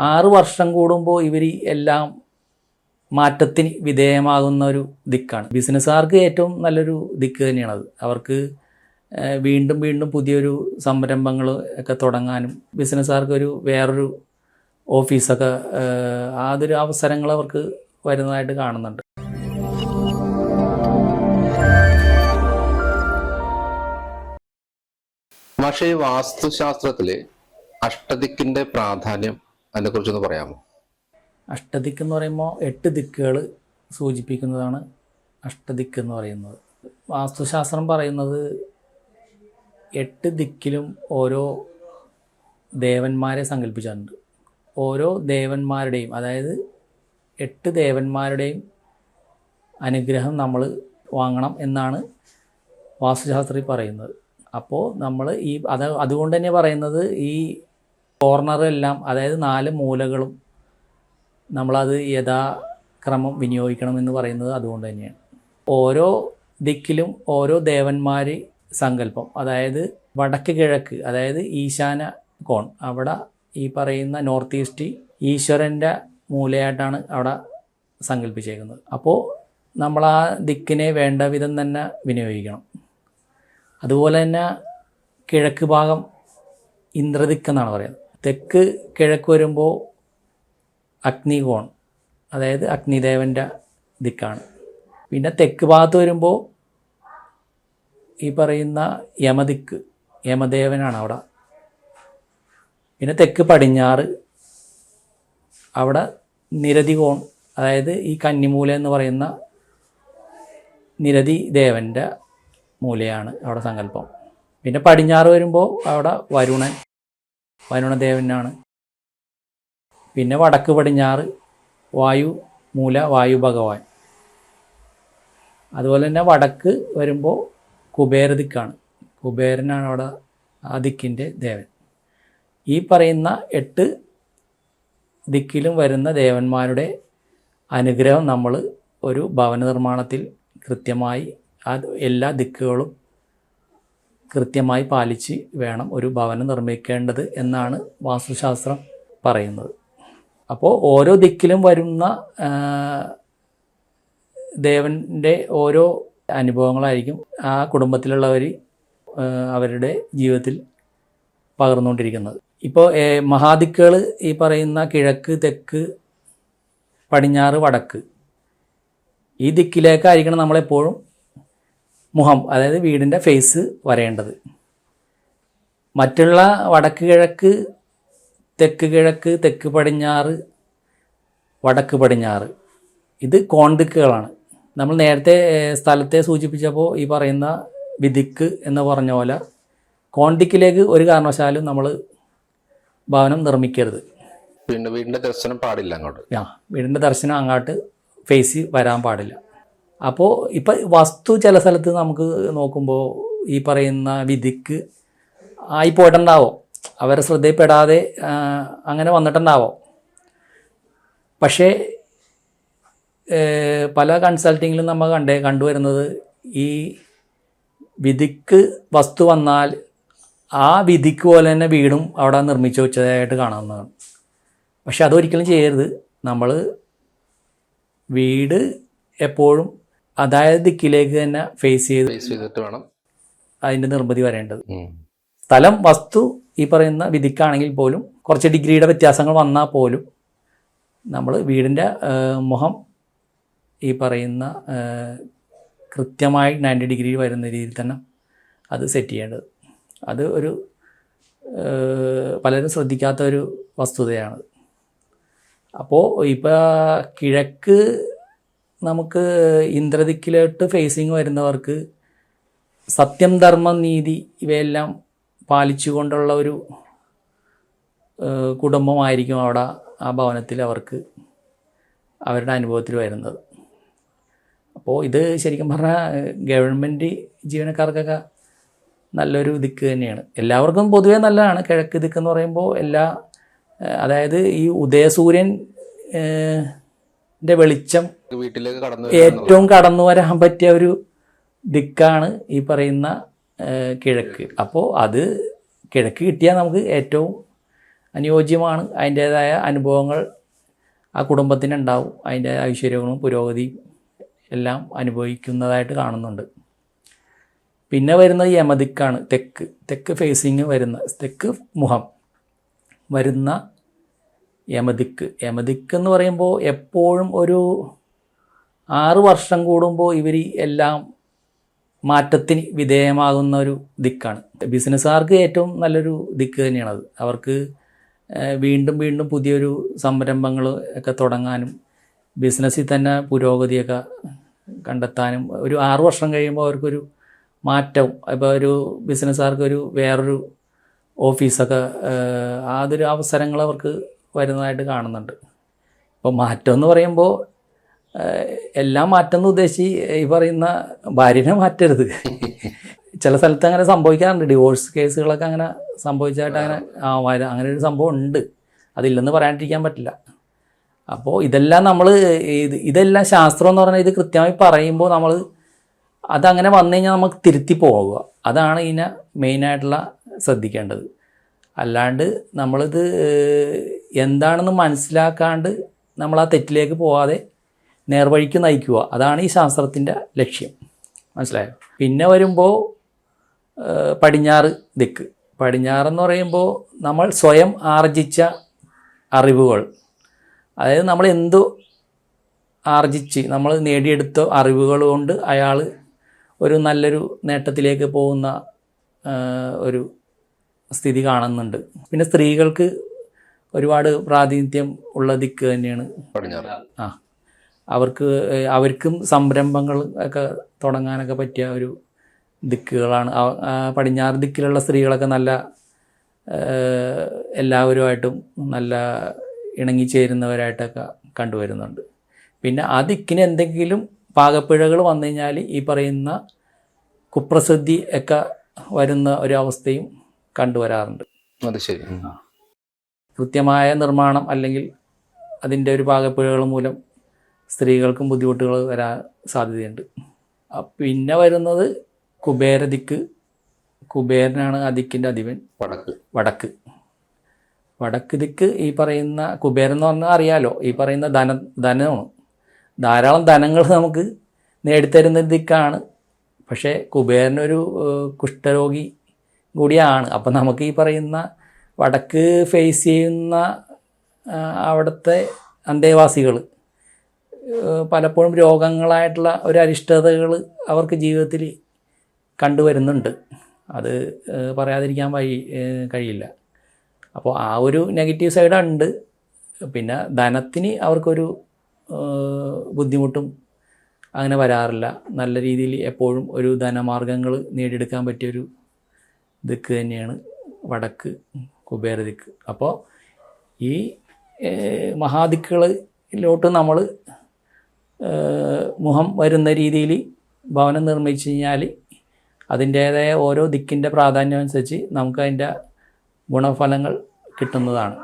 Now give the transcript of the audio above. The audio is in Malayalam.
ആറ് വർഷം കൂടുമ്പോൾ ഇവർ എല്ലാം മാറ്റത്തിന് വിധേയമാകുന്ന ഒരു ദിക്കാണ്. ബിസിനസ്സുകാർക്ക് ഏറ്റവും നല്ലൊരു ദിക്ക് തന്നെയാണത്. അവർക്ക് വീണ്ടും വീണ്ടും പുതിയൊരു സംരംഭങ്ങൾ ഒക്കെ തുടങ്ങാനും ബിസിനസ്സുകാർക്ക് ഒരു വേറൊരു ഓഫീസൊക്കെ അതൊരു അവസരങ്ങൾ അവർക്ക് വരുന്നതായിട്ട് കാണുന്നുണ്ട്. പക്ഷേ വാസ്തുശാസ്ത്രത്തിൽ അഷ്ടദിക്കിന്റെ പ്രാധാന്യം അതിനെ കുറിച്ചൊന്ന് പറയാമോ? അഷ്ടദിക്ക് എന്ന് പറയുമ്പോൾ എട്ട് ദിക്കുകൾ സൂചിപ്പിക്കുന്നതാണ് അഷ്ടദിക്ക് എന്ന് പറയുന്നത്. വാസ്തുശാസ്ത്രം പറയുന്നത് എട്ട് ദിക്കിലും ഓരോ ദേവന്മാരെ സങ്കല്പിച്ചിട്ടുണ്ട് ഓരോ ദേവന്മാരുടെയും അതായത് എട്ട് ദേവന്മാരുടെയും അനുഗ്രഹം നമ്മൾ വാങ്ങണം എന്നാണ് വാസ്തുശാസ്ത്രി പറയുന്നത്. അപ്പോൾ നമ്മൾ ഈ അത് അതുകൊണ്ട് തന്നെ പറയുന്നത് ഈ കോർണറെല്ലാം അതായത് നാല് മൂലകളും നമ്മളത് യഥാക്രമം വിനിയോഗിക്കണം എന്ന് പറയുന്നത് അതുകൊണ്ട് തന്നെയാണ്. ഓരോ ദിക്കിലും ഓരോ ദേവന്മാർ സങ്കല്പം. അതായത് വടക്ക് കിഴക്ക് അതായത് ഈശാന കോൺ. അവിടെ ഈ പറയുന്ന നോർത്ത് ഈസ്റ്റ് ഈശ്വരന്റെ മൂലയായിട്ടാണ് അവിടെ സങ്കല്പിച്ചേക്കുന്നത്. അപ്പോൾ നമ്മൾ ആ ദിക്കിനെ വേണ്ട വിധം തന്നെ വിനിയോഗിക്കണം. അതുപോലെ തന്നെ കിഴക്ക് ഭാഗം ഇന്ദ്രദിക്ക് എന്നാണ് പറയുന്നത്. തെക്ക് കിഴക്ക് വരുമ്പോൾ അഗ്നികോൺ അതായത് അഗ്നിദേവന്റെ ദിക്കാണ്. പിന്നെ തെക്ക് ഭാഗത്ത് വരുമ്പോൾ ഈ പറയുന്ന യമദിക്ക് യമദേവനാണ് അവിടെ. പിന്നെ തെക്ക് പടിഞ്ഞാറ് അവിടെ നിരതി കോൺ അതായത് ഈ കന്നിമൂല എന്ന് പറയുന്ന നിരതി ദേവന്റെ മൂലയാണ് അവിടെ സങ്കല്പം. പിന്നെ പടിഞ്ഞാറ് വരുമ്പോൾ അവിടെ വരുണൻ വരുണദേവനാണ് പിന്നെ വടക്ക് പടിഞ്ഞാറ് വായു മൂല വായു ഭഗവാൻ. അതുപോലെ തന്നെ വടക്ക് വരുമ്പോൾ കുബേര ദിക്കാണ് കുബേരനാണ് അവിടെ ആ ദിക്കിന്റെ ദേവൻ. ഈ പറയുന്ന എട്ട് ദിക്കിലും വരുന്ന ദേവന്മാരുടെ അനുഗ്രഹം നമ്മൾ ഒരു ഭവന നിർമ്മാണത്തിൽ കൃത്യമായി ആ എല്ലാ ദിക്കുകളും കൃത്യമായി പാലിച്ച് വേണം ഒരു ഭവനം നിർമ്മിക്കേണ്ടത് എന്നാണ് വാസ്തുശാസ്ത്രം പറയുന്നത്. അപ്പോൾ ഓരോ ദിക്കിലും വരുന്ന ദേവന്റെ ഓരോ അനുഭവങ്ങളായിരിക്കും ആ കുടുംബത്തിലുള്ളവർ അവരുടെ ജീവിതത്തിൽ പകർന്നുകൊണ്ടിരിക്കുന്നത്. ഇപ്പോൾ മഹാദിക്കുകൾ ഈ പറയുന്ന കിഴക്ക് തെക്ക് പടിഞ്ഞാറ് വടക്ക് ഈ ദിക്കിലേക്കായിരിക്കണം നമ്മളെപ്പോഴും മുഖം അതായത് വീടിന്റെ ഫേസ് വരേണ്ടത്. മറ്റുള്ള വടക്ക് കിഴക്ക് തെക്ക് കിഴക്ക് തെക്ക് പടിഞ്ഞാറ് വടക്ക് പടിഞ്ഞാറ്. ഇത് കോണ്ടിക്കുകളാണ് നമ്മൾ നേരത്തെ സ്ഥലത്തെ സൂചിപ്പിച്ചപ്പോൾ ഈ പറയുന്ന വിദിക്ക് എന്ന് പറഞ്ഞ പോലെ കോണ്ടിക്കിലേക്ക് ഒരു കാരണവശാലും നമ്മൾ ഭവനം നിർമ്മിക്കരുത്. പിന്നെ വീടിന്റെ ദർശനം പാടില്ല അങ്ങോട്ട്. ആ വീടിന്റെ ദർശനം അങ്ങോട്ട് ഫേസ് വരാൻ പാടില്ല. അപ്പോൾ ഇപ്പം വസ്തു ചില സ്ഥലത്ത് നമുക്ക് നോക്കുമ്പോൾ ഈ പറയുന്ന വിധിക്ക് ആയി പോയിട്ടുണ്ടാവോ അവരെ ശ്രദ്ധയിൽപ്പെടാതെ അങ്ങനെ വന്നിട്ടുണ്ടാവോ. പക്ഷേ പല കൺസൾട്ടിങ്ങിലും നമ്മൾ കണ്ടേ കണ്ടുവരുന്നത് ഈ വിധിക്ക് വസ്തു വന്നാൽ ആ വിധിക്ക് പോലെ തന്നെ വീടും അവിടെ നിർമ്മിച്ചു വെച്ചതായിട്ട് കാണാവുന്നതാണ് പക്ഷെ അതൊരിക്കലും ചെയ്യരുത്. നമ്മൾ വീട് എപ്പോഴും അതായത് ദിക്കിലേക്ക് തന്നെ ഫേസ് ചെയ്ത് ഫേസ് ചെയ്തിട്ട് വേണം. അതിന്റെ നിർമ്മിതി വരേണ്ടത്. സ്ഥലം വസ്തു ഈ പറയുന്ന വിധിക്കാണെങ്കിൽ പോലും കുറച്ച് ഡിഗ്രിയുടെ വ്യത്യാസങ്ങൾ വന്നാൽ പോലും നമ്മൾ വീടിന്റെ മുഖം ഈ പറയുന്ന കൃത്യമായി നയന്റി ഡിഗ്രി വരുന്ന രീതിയിൽ തന്നെ അത് സെറ്റ് ചെയ്യേണ്ടത്. അത് ഒരു പലരും ശ്രദ്ധിക്കാത്ത ഒരു വസ്തുതയാണ്. അപ്പോൾ ഇപ്പോൾ കിഴക്ക് നമുക്ക് ഇന്ദ്രദിക്കിലോട്ട് ഫേസിങ് വരുന്നവർക്ക് സത്യം ധർമ്മം നീതി ഇവയെല്ലാം പാലിച്ചുകൊണ്ടുള്ള ഒരു കുടുംബമായിരിക്കും അവിടെ ആ ഭവനത്തിൽ അവർക്ക് അവരുടെ അനുഭവത്തിൽ വരുന്നത്. അപ്പോൾ ഇത് ശരിക്കും പറഞ്ഞാൽ ഗവൺമെന്റ് ജീവനക്കാർക്കൊക്കെ നല്ലൊരു ദിക്ക് തന്നെയാണ്. എല്ലാവർക്കും പൊതുവേ നല്ലതാണ്. കിഴക്ക് ദിക്ക് എന്ന് പറയുമ്പോൾ എല്ലാ അതായത് ഈ ഉദയസൂര്യൻ വെളിച്ചം വീട്ടിലേക്ക് കടന്നു ഏറ്റവും കടന്നു വരാൻ പറ്റിയ ഒരു ദിക്കാണ് ഈ പറയുന്ന കിഴക്ക്. അപ്പോൾ അത് കിഴക്ക് കിട്ടിയാൽ നമുക്ക് ഏറ്റവും അനുയോജ്യമാണ്. അതിന്റേതായ അനുഭവങ്ങൾ ആ കുടുംബത്തിനുണ്ടാവും അതിന്റെ ഐശ്വര്യങ്ങളും പുരോഗതിയും എല്ലാം അനുഭവിക്കുന്നതായിട്ട് കാണുന്നുണ്ട്. പിന്നെ വരുന്നത് യമദിക്കാണ് തെക്ക്. തെക്ക് ഫേസിങ് വരുന്ന തെക്ക് മുഖം വരുന്ന യമദിക്ക് യമദിക്ക് എന്ന് പറയുമ്പോൾ എപ്പോഴും ഒരു ആറ് വർഷം കൂടുമ്പോൾ ഇവർ എല്ലാം മാറ്റത്തിന് വിധേയമാകുന്ന ഒരു ദിക്കാണ്. ബിസിനസ്സുകാർക്ക് ഏറ്റവും നല്ലൊരു ദിക്ക് തന്നെയാണത്. അവർക്ക് വീണ്ടും വീണ്ടും പുതിയൊരു സംരംഭങ്ങൾ ഒക്കെ തുടങ്ങാനും ബിസിനസ്സിൽ തന്നെ പുരോഗതിയൊക്കെ കണ്ടെത്താനും ഒരു ആറ് വർഷം കഴിയുമ്പോൾ അവർക്കൊരു മാറ്റവും ഇപ്പോൾ ഒരു ബിസിനസ്സുകാർക്ക് ഒരു വേറൊരു ഓഫീസൊക്കെ അതൊരു അവസരങ്ങൾ അവർക്ക് വരുന്നതായിട്ട് കാണുന്നുണ്ട്. ഇപ്പോൾ മാറ്റം എന്ന് പറയുമ്പോൾ എല്ലാം മാറ്റം എന്ന് ഉദ്ദേശിച്ച് ഈ പറയുന്ന ഭാര്യനെ മാറ്റരുത്. ചില സ്ഥലത്ത് അങ്ങനെ സംഭവിക്കാറുണ്ട്. ഡിവോഴ്സ് കേസുകളൊക്കെ അങ്ങനെ സംഭവിച്ചതായിട്ട് അങ്ങനെ ആ അങ്ങനെ ഒരു സംഭവം ഉണ്ട്. അതില്ലെന്ന് പറയാണ്ടിരിക്കാൻ പറ്റില്ല. അപ്പോൾ ഇതെല്ലാം നമ്മൾ ഇത് ഇതെല്ലാം ശാസ്ത്രം എന്ന് പറഞ്ഞാൽ ഇത് കൃത്യമായി പറയുമ്പോൾ നമ്മൾ അതങ്ങനെ വന്നു കഴിഞ്ഞാൽ നമുക്ക് തിരുത്തി പോവുക. അതാണ് ഇതിനെ മെയിനായിട്ടുള്ള ശ്രദ്ധിക്കേണ്ടത്. അല്ലാണ്ട് നമ്മളിത് എന്താണെന്ന് മനസ്സിലാക്കാണ്ട് നമ്മൾ ആ തെറ്റിലേക്ക് പോവാതെ നേർവഴിക്ക് നയിക്കുക. അതാണ് ഈ ശാസ്ത്രത്തിന്റെ ലക്ഷ്യം. മനസ്സിലായോ? പിന്നെ വരുമ്പോൾ പടിഞ്ഞാറ് ദിക്ക്. പടിഞ്ഞാറെന്ന് പറയുമ്പോൾ നമ്മൾ സ്വയം ആർജിച്ച അറിവുകൾ. അതായത് നമ്മൾ എന്തോ ആർജിച്ച് നമ്മൾ നേടിയെടുത്ത അറിവുകൾ കൊണ്ട് അയാൾ ഒരു നല്ലൊരു നേട്ടത്തിലേക്ക് പോകുന്ന ഒരു സ്ഥിതി കാണുന്നുണ്ട്. പിന്നെ സ്ത്രീകൾക്ക് ഒരുപാട് പ്രാതിനിധ്യം ഉള്ള ദിക്ക് തന്നെയാണ്. ആ. അവർക്ക് അവർക്കും സംരംഭങ്ങൾ ഒക്കെ തുടങ്ങാനൊക്കെ പറ്റിയ ഒരു ദിക്കുകളാണ്. പടിഞ്ഞാറ് ദിക്കിലുള്ള സ്ത്രീകളൊക്കെ നല്ല എല്ലാവരുമായിട്ടും നല്ല ഇണങ്ങിച്ചേരുന്നവരായിട്ടൊക്കെ കണ്ടുവരുന്നുണ്ട്. പിന്നെ ആ ദിക്കിന് എന്തെങ്കിലും പാകപ്പിഴകൾ വന്നു കഴിഞ്ഞാൽ ഈ പറയുന്ന കുപ്രസിദ്ധി ഒക്കെ വരുന്ന ഒരു അവസ്ഥയും കണ്ടുവരാറുണ്ട്. അത് ശരി. കൃത്യമായ നിർമ്മാണം അല്ലെങ്കിൽ അതിന്റെ ഒരു പാകപ്പിഴകൾ മൂലം സ്ത്രീകൾക്കും ബുദ്ധിമുട്ടുകൾ വരാൻ സാധ്യതയുണ്ട്. പിന്നെ വരുന്നത് കുബേരദിക്ക്. കുബേരനാണ് അതിക്കിന്റെ അധിപൻ. വടക്ക്. വടക്ക്. വടക്ക് ദിക്ക് ഈ പറയുന്ന കുബേരൻ എന്ന് പറഞ്ഞാൽ അറിയാലോ ഈ പറയുന്ന ധന ധനമാണ്. ധാരാളം ധനങ്ങൾ നമുക്ക് നേടിത്തരുന്ന ദിക്കാണ്. പക്ഷേ കുബേരനൊരു കുഷ്ഠരോഗി കൂടിയാണ്. അപ്പം നമുക്ക് ഈ പറയുന്ന വടക്ക് ഫേസ് ചെയ്യുന്ന അവിടുത്തെ അന്തേവാസികൾ പലപ്പോഴും രോഗങ്ങളായിട്ടുള്ള ഒരു അരിഷ്ടതകൾ അവർക്ക് ജീവിതത്തിൽ കണ്ടുവരുന്നുണ്ട്. അത് പറയാതിരിക്കാൻ വഴി കഴിയില്ല. അപ്പോൾ ആ ഒരു നെഗറ്റീവ് സൈഡുണ്ട് പിന്നെ ധനത്തിന് അവർക്കൊരു ബുദ്ധിമുട്ടും അങ്ങനെ വരാറില്ല. നല്ല രീതിയിൽ എപ്പോഴും ഒരു ധനമാർഗങ്ങൾ നേടിയെടുക്കാൻ പറ്റിയൊരു ദിക്ക് തന്നെയാണ് വടക്ക് കുബേര ദിക്ക്. അപ്പോൾ ഈ മഹാദിക്കുകളിലോട്ട് നമ്മൾ മുഖം വരുന്ന രീതിയിൽ ഭവനം നിർമ്മിച്ചു കഴിഞ്ഞാൽ അതിന്റേതായ ഓരോ ദിക്കിന്റെ പ്രാധാന്യം അനുസരിച്ച് നമുക്ക് അതിന്റെ ഗുണഫലങ്ങൾ കിട്ടുന്നതാണ്.